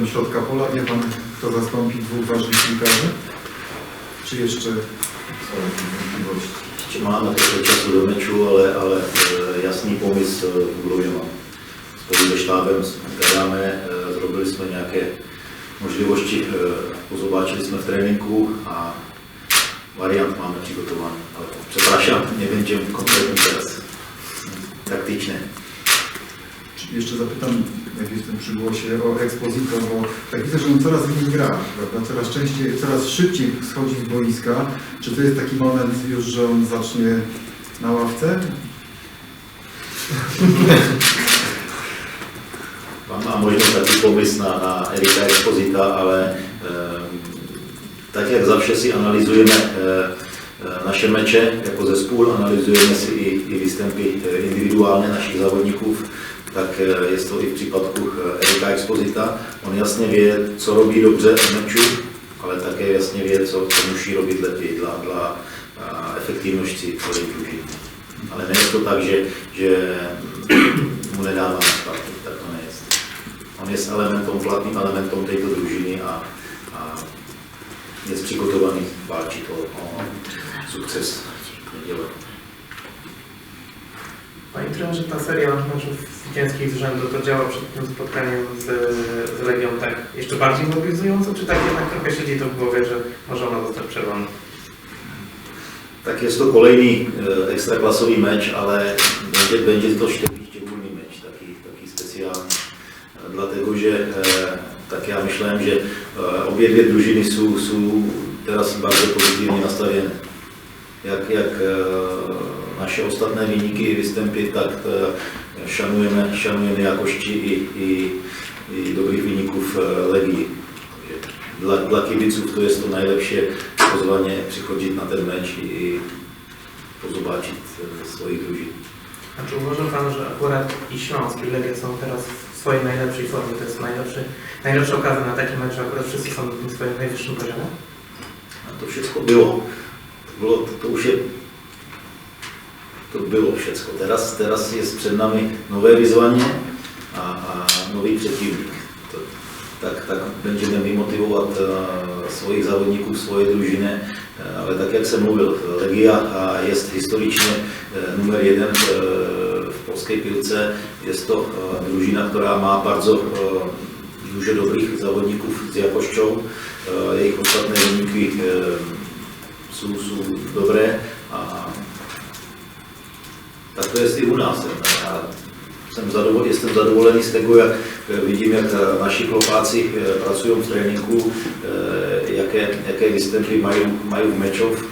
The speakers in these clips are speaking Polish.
problem środka pola. Wie Pan, kto zastąpi dwóch ważnych piłkarzy? Czy jeszcze są jakieś wątpliwości? Ještě máme trochu času do meču, ale, ale e, jasný pomysł e, v hlavě mám. Spolu se štábem hledáme, zrobili jsme nějaké možnosti, e, pozobáčili jsme v tréninku a variant máme přigotovaný. Ale przepraszam, nie będzie konkretny teraz. Taktyczne. Czy Jeszcze zapytam, jak jestem przy głosie, o Exposito, bo tak widzę, że on coraz mniej gra, prawda? Coraz częściej, coraz szybciej schodzi z boiska. Czy to jest taki moment już, że on zacznie na ławce? Mám možná taky pomysł na, na Erika Expozita, ale eh, tak jak zawsze si analyzujeme eh, eh, naše meče jako zespůl, analyzujeme si i, i výstępy eh, individuálně našich závodníků, tak eh, jest to i v případku eh, Erika Expozita. On jasně ví, co robí dobře v meču, ale také jasně ví, co, co musí robit lepiej dla, dla eh, efektivnosti celé družiny. Ale jest to tak, že, že mu nedáváme Spartu, tak to jest. On jest elementem, platným elementem tejto družiny a, a jest przygotowany walczyć o, o sukces niedzielę. Panie trenerze, ta seria meczów zwycięskich z rzędu to działa przed tym spotkaniem z, z Legią tak jeszcze bardziej mobilizująco, czy tak jednak trochę siedzi to w głowie, że może ona zostać przerwana? Tak jest to kolejny e, ekstraklasový meč, ale będzie, będzie to szczególny mecz, taki, taki specjalny. Dlatego, że e, tak ja myślałem, że e, obie dwie drużyny są, są teraz bardzo pozytywnie nastawione. Jak, jak naše ostatné wyniki, występy, tak e, szanujemy, szanujemy jakości i, i, i dobrych wyników e, Legii. Dla, dla kibiców to jest to najlepsze pozwanie przychodzić na ten mecz i pozobaczyć e, swoich drużyn. A czy uważa Pan, że akurat i Śląsk i Legia są teraz w swojej najlepszej formie, to jest najlepszy, najlepsza okazja na taki mecz, że akurat wszyscy są na swoim najwyższym poziomie? A to wszystko było. To, było, to, to już to bylo všechno. Teraz, teraz je před námi nové vyzvaně a, a nový předtímník. Tak, tak můžeme vymotivovat eh, svojich závodníků, svoje družiny, eh, ale tak, jak jsem mluvil, Legia je historičně eh, numer jeden v polské pilce. Je to družina, která má bardzo duže dobrých závodníků s jakošťou. Jejich ostatné výniky jsou, jsou dobré a tak to je i u nás. Já jsem zadovolený, jsem zadovolený z toho, jak eh, vidím, jak eh, naši klopáci eh, pracují v tréninku, jaké, jaké výstupy mají, mají v mečov.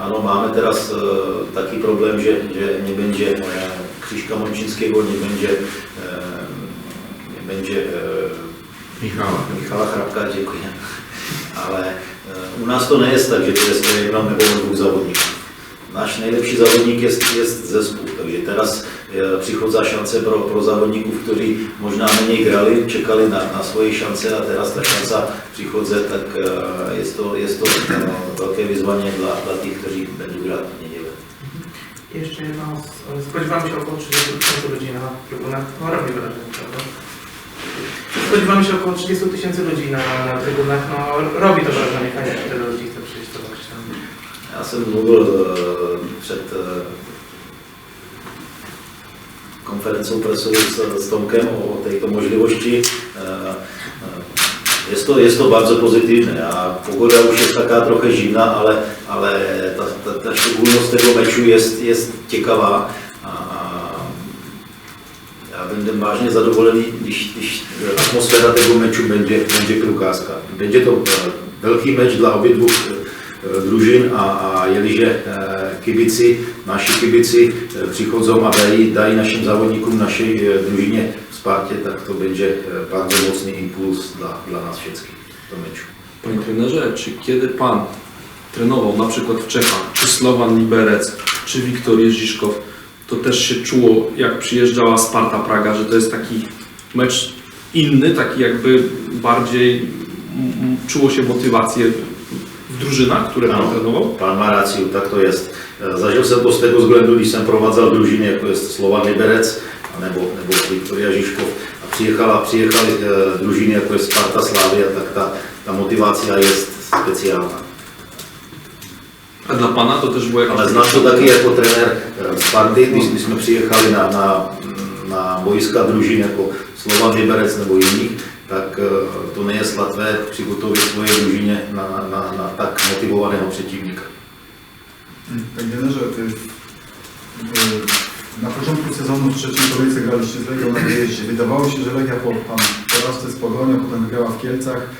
Ano, máme teraz taký problém, že, že nie będzie Krzyśka nebenže, nie Michala. Michala Chrapka, děkuji. Ale u nás to nejest tak, že to je jenom nebo dvou závodníků. Nasz najlepszy zawodnik jest, jest zespół, takže teraz e, przychodza szanse pro, pro zawodników, którzy možná mniej grali, czekali na, na swoje szanse a teraz ta szansa przychodzi, tak e, to, jest to e, wielkie wyzwanie dla, dla tych, którzy będą grać w niedzielę. I Jeszcze jedno, spodziewamy się około 30 tysięcy ludzi na trybunach, no robi wrażenie, prawda? Spodziewamy się około 30 tysięcy ludzi na, na trybunach, no robi to wrażenie, fajnie, że tyle ludzi chce przyjść tam. Já jsem mluvil eh, před eh, konferencou presovou s, s Tomkem o této možnosti. Eh, je to, je to bardzo pozitivné a pogoda už je taká trochu živná, ale, ale ta, ta, ta šťokulnost toho meču je, je těkavá. A, a já budem vážně zadovolený, když, když atmosféra toho meču bude, bude krukářská. Bude to velký meč dla obě dvou družin a, a jeliže kibici, naši kibici eh, přichodzą a dají, dají našim závodníkům, naší eh, družině v Spartě, tak to będzie bardzo mocny impuls dla, dla nas wszystkich do meczu. Panie trenerze, czy kiedy Pan trenował na przykład w Czechach, czy Slovan Liberec, czy Wiktor Jeziszkow, to też się czuło, jak przyjeżdżała Sparta Praga, że to jest taki mecz inny, taki jakby bardziej czuło się motywację drużynach, które Pan trenował? Pan má ráciu, tak to jest. E, Zažil jsem to z tego względu, když jsem provádzal družiny, jako jest Slovan Liberec, nebo, nebo Viktoria Žižkov. A Přijechala, přijechali e, družiny jako je Sparta, Slavia, tak ta, ta motivacja jest specjalna. A dla pana to też było jakieś... Ale znám to taky jako trenér e, Sparty, když, když jsme přijechali na, na, na bojiska družin jako Slovan Liberec nebo jiných, tak e, to nie jest łatwe přigotovit svoje družině na, na, na tak motivovaného přeciwnika. Panie trenerze, to jest, y, na początku sezonu w trzeciej kolejce graliście z Legią na wyjeździe. Wydawało się, że Legia po tam porażce z Pogonią, potem wygrała w Kielcach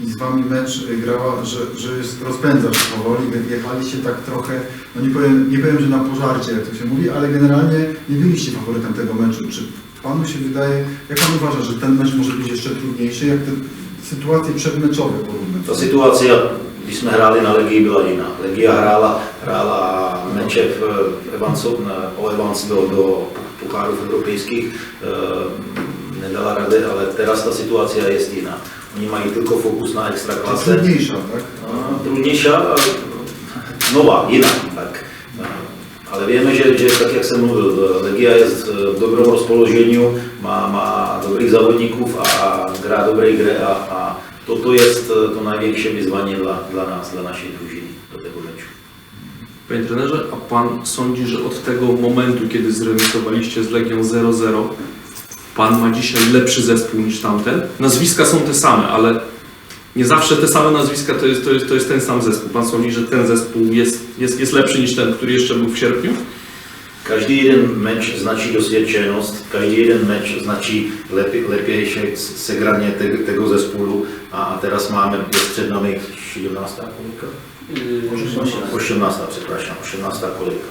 i z Wami mecz grała, że, że jest rozpędza się powoli. Wy wjechaliście tak trochę, no nie powiem, nie powiem, że na pożarcie, jak to się mówi, ale generalnie nie byliście faworytem tego meczu. Czy Panu się wydaje, jak Pan uważa, że ten mecz może być jeszcze trudniejszy, jak te sytuacje przedmeczowe porównać? Ta situace, když jsme hráli na Legii, byla jiná. Legia hrála, hrála meče v na- o Evans do, do pohárů evropských, e, nedala rady, ale teraz ta situace je jiná. Oni mají tylko fokus na To extraklase. trudniejsza, tak? A, Trudniejsza, a nová, jiná. Tak. Vieme, že, že tak, jak jsem mluvil, Legia je v dobrom rozpoložení, má, má dobrých závodníků a hrá dobrý hře a, a toto je to najvětší vyzvanie dla, dla nás, dla naszej drużyny do tego meczu. Panie trenerze, a pan sądzi, że od tego momentu, kiedy zremisowaliście z Legią 0-0, pan ma dzisiaj lepszy zespół niż tamten? Nazwiska są te same, ale nie zawsze te same nazwiska to jest, to jest, to jest ten sam zespół. Pan sądzi, że ten zespół jest, jest, jest lepszy niż ten, który jeszcze był w sierpniu? Každý jeden meč značí dosvědčenost, každý jeden meč značí lepi, lepější segraně te- tego zespolu a, a teraz máme před nami 17. kolika? 18. przepraszam, 18 kolejka.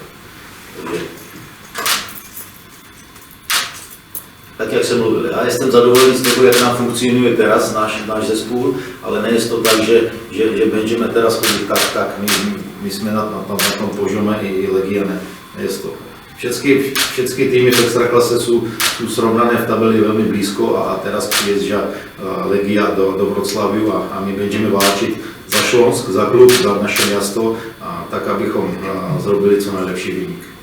Tak jak jsem mluvil, já jsem zadovolený z toho, jak nám funkcionuje teraz náš, náš zespůl, ale nie jest to tak, že, že, že będziemy teraz chodit tak, tak, my, my jsme na, na, tom, na tom požome i, i Legia ne. Jest to. Všetky, všetky týmy v extraklase sú, sú srovnané v tabeli veľmi blízko a teraz prijeżdża eh, Legia do, do Wrocławiu a, a my będziemy walczyć za Śląsk, za klub, za naše miasto, a tak abychom eh, zrobili co najlepší wynik.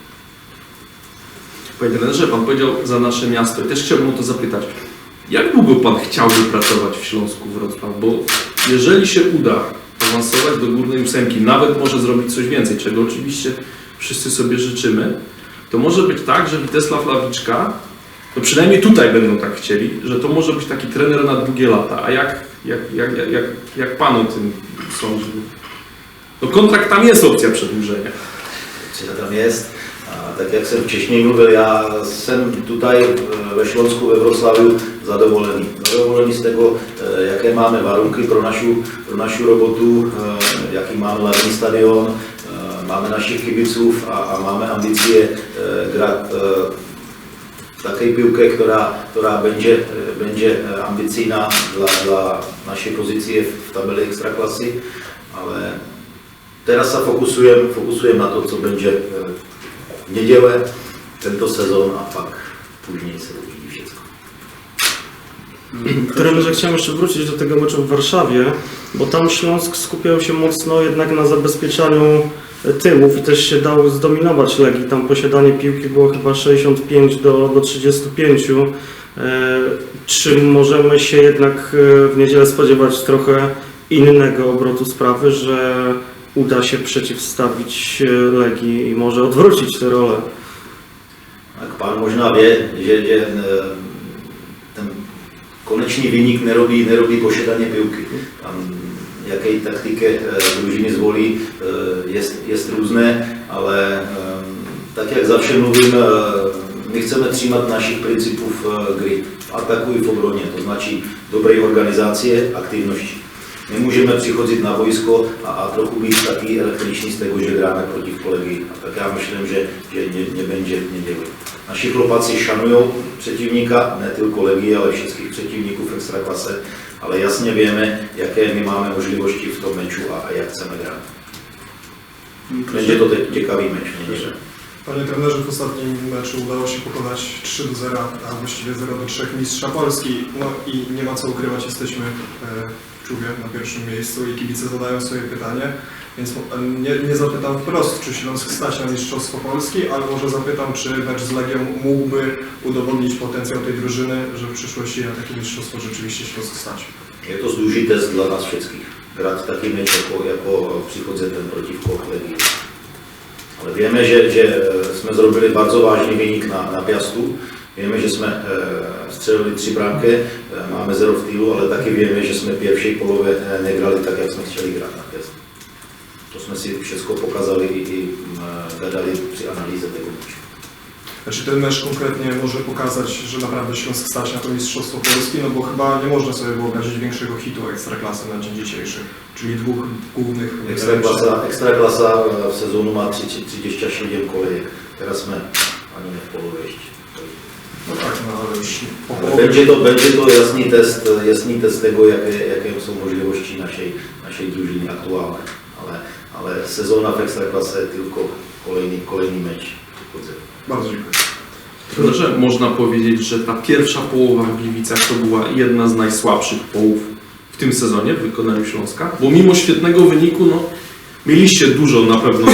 Panie trenerze, pan powiedział za nasze miasto i też chciałbym o to zapytać. Jak długo pan chciałby pracować w Śląsku Wrocław? Bo jeżeli się uda awansować do górnej ósemki, nawet może zrobić coś więcej, czego oczywiście wszyscy sobie życzymy, to może być tak, że Witesław Lawiczka, no przynajmniej tutaj będą tak chcieli, że to może być taki trener na długie lata. A jak, jak, jak, jak, jak, jak pan o tym sądzi? No kontrakt tam jest opcja przedłużenia. Co tam jest. Tak jak jsem včešně mluvil, já jsem tutaj e, ve Šlonsku, ve Wrocławiu zadovolený. Zadovolený z tego, e, jaké máme varunky pro našu, pro našu robotu, e, jaký máme hlavní stadion, máme našich kibiców a, a máme ambície grát takiej piłkę, która, która będzie, e, będzie ambicyjna dla, dla naszej pozycji w tabeli Ekstraklasy, ale teraz sa fokusujem, na to, co będzie e, w niedzielę, tento sezon, a pak później se uvidí wszystko. Trenerze, chciałem jeszcze wrócić do tego meczu w Warszawie, bo tam Śląsk skupiał się mocno jednak na zabezpieczaniu tyłów i też się dał zdominować Legii. Tam posiadanie piłki było chyba 65 do, do 35. E, Czy możemy się jednak e, w niedzielę spodziewać trochę innego obrotu sprawy, że uda się przeciwstawić e, Legii i może odwrócić tę rolę? Tak pan možná vie, že, e, ten konečný vynik nerobí, nerobí posiadanie piłky. Tam jakiej taktykę e, drużyny zvolí, jest, jest různé, ale tak jak zawsze e, my chceme třímat našich principów e, gry v ataku i v obroně, to značí dobrej organizácie, aktivnosti. Nemůžeme přichodziť na vojsko a, a trochu být taký električný z tego, že hráme proti kolegy. A tak já myslím, že, že ne, neděli. Naši chlopaci šanují přetivníka, ne tylko Legii, ale všetkých přetivníků v extraklase, ale jasně víme, jaké my máme možnosti v tom meču a, a jak chceme hrát. Będzie to te- ciekavý meč v neděli. Panie trenerze, w ostatnim meczu udało się pokonać 3 do 0, a właściwie 0 do 3 mistrza Polski. No i nie ma co ukrywać, jesteśmy e, w czuwie na pierwszym miejscu i kibice zadają sobie pytanie, Więc em, nie, nie zapytam wprost, czy Śląsk stać na Mistrzostwo Polski, ale może zapytam, czy mecz z Legią mógłby udowodnić potencjał tej drużyny, że w przyszłości na takie mistrzostwo rzeczywiście Śląsk stać. To duży test dla nás všetkých. Hrát taký meč jako, jako ten protivko Legii. Víme, že, že eh, jsme zrobili bardzo vážný výnik na, na Piastu, víme, že jsme eh, střelili tři bránky, eh, máme zero v týlu, ale taky víme, že jsme v polově nehrali tak, jak jsme chtěli hrát na Piastu. To jsme si všechno pokazali i, mm, hledali při analýze té Czy ten mecz konkretnie może pokazać, że naprawdę Śląsk stać na to Mistrzostwo Polski? No bo chyba nie można sobie wyobrazić większego hitu Ekstraklasy na dzień dzisiejszy, czyli dwóch głównych Ekstraklasa, Ekstraklasa e, v sezónu má 30 37 kolejek. Teraz sme ani v polove ešte. No tak, no po. Będzie to, będzie to jasný test, jasný test tego, jaké, jaké są możliwości naszej, naszej drużyny aktualne. Ale, ale sezóna w Ekstraklase tylko kolejny, kolejny mecz. Bardzo dziękuję. Trenerze, można powiedzieć, że ta pierwsza połowa w Gliwicach to była jedna z najsłabszych połów w tym sezonie w wykonaniu Śląska, bo mimo świetnego wyniku, no, mieliście dużo na pewno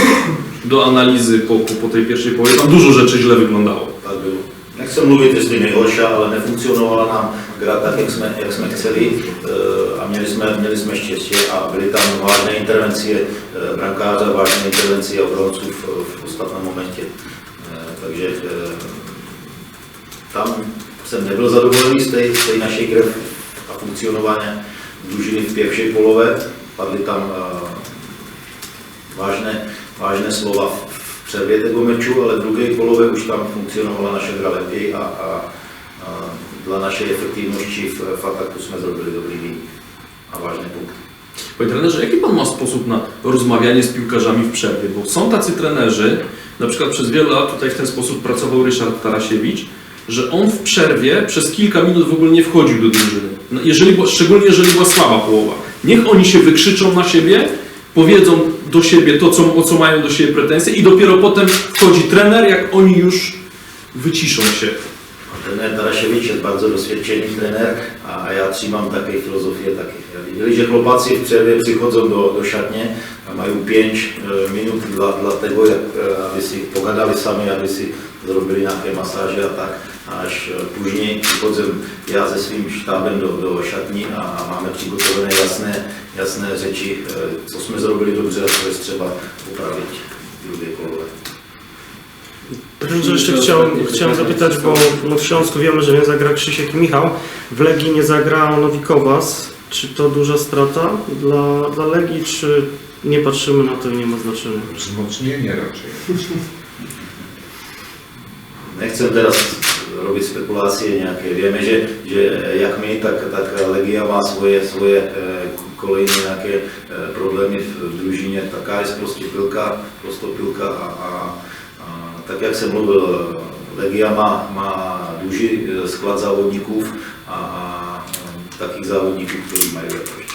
do analizy po, po, po tej pierwszej połowie, tam dużo rzeczy źle wyglądało. Tak bylo. Nechcem mluvit, jestli nejhorší, ale nefunkcionovala nám hra tak, jak jsme, jak jsme chceli eh, a měli jsme, měli jsme štěstí a byly tam vážné intervencie eh, brankáře, vážné intervencie obronců v, v momentě. Eh, Takže eh, tam jsem nebyl zadovolený z té, z té naší hry a funkcionování družiny v pierwszej polove. Padly tam eh, vážné, vážné slova v, v přervě tego meču, ale v druhé polove už tam funkcionovala naše hra lepiej a, a, a dla naszej efektywności w, w ataku jsme zrobili dobrý a ważny punkt. Panie trenerze, jaki pan ma sposób na rozmawianie z piłkarzami w przerwie? Bo są tacy trenerzy, na przykład przez wiele lat tutaj w ten sposób pracował Ryszard Tarasiewicz, że on w przerwie przez kilka minut w ogóle nie wchodził do drużyny. No, Jeżeli, szczególnie jeżeli była słaba połowa. Niech oni się wykrzyczą na siebie, powiedzą do siebie to, co, o co mają do siebie pretensje i dopiero potem wchodzi trener, jak oni już wyciszą się. Trenér Taraševič je bardzo doświadczony trenér a ja trzymam takiej filozofię, takiej. Jeżeli že chłopacy w przerwie przychodzą do, do szatnie a mają 5 minut dla, dla tego, jak, e, aby si pogadali sami, aby si zrobili nějaké masáže a tak. Až e, później przychodzę ja ze svým štábem do, do šatní a, a máme přigotovené jasné, jasné řeči, co jsme zrobili dobře a co jest trzeba poprawić w drugiej połowie. Trenerze, jeszcze chciałem, chciałem zapytać, bo no w Śląsku wiemy, że nie zagra Krzysiek i Michał. W Legii nie zagra Nowikowas. Czy to duża strata dla, dla Legii, czy nie patrzymy na to i nie ma znaczenia? Wzmocnienie raczej. Nechcem teraz robiť spekulácie nejaké. Vieme, že, že jak my, tak, tak Legia má svoje, svoje e, kolejné nejaké e, problémy v, družině. Taká je prostě pilka, prostopilka a, a, a tak, jak jsem mluvil, Legia má, má duži e, sklad závodníků a, a takých závodníků, kteří mají lepší.